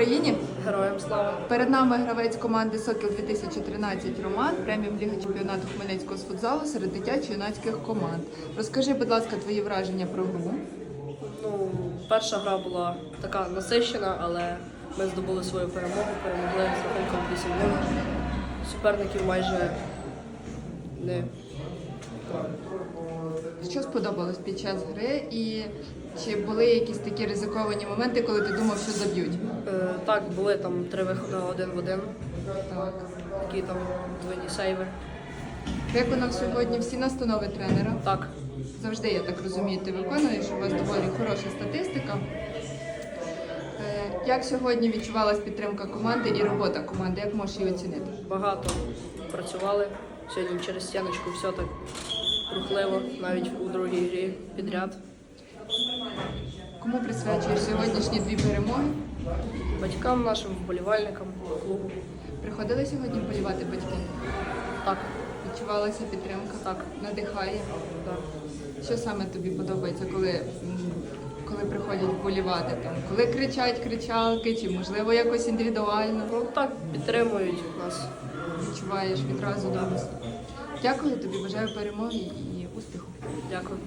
Україні! Героям слава! Перед нами гравець команди Сокіл 2013 Роман, преміум Ліга чемпіонату Хмельницького з футзалу серед дитячо-юнацьких команд. Розкажи, будь ласка, твої враження про гру. Ну, перша гра була така насищена, але ми здобули свою перемогу, перемогли з рахунком 8-0. Суперників майже не Що сподобалось під час гри, і чи були якісь такі ризиковані моменти, коли ти думав, що заб'ють? Е, так, були там три виходи один в один, Так. такі там двойні сейви. Виконав сьогодні всі настанови тренера. Так, Завжди, я так розумію, ти виконуєш, у вас доволі хороша статистика. Е, Як сьогодні відчувалась підтримка команди і робота команди? Як можеш її оцінити? багато працювали. Сьогодні через стіночку все так рухливо, навіть у другій грі підряд. Кому присвячуєш сьогоднішні дві перемоги? Батькам нашим, вболівальникам, клубу. Приходили сьогодні вболівати батьки? Так, Відчувалася підтримка? Так. Надихає? так. Що саме тобі подобається, коли, коли приходять вболівати? Там? Коли кричать кричалки, чи можливо якось індивідуально? Ну так підтримують нас. Відчуваєш відразу до Дякую тобі, бажаю перемоги і успіху. Дякую.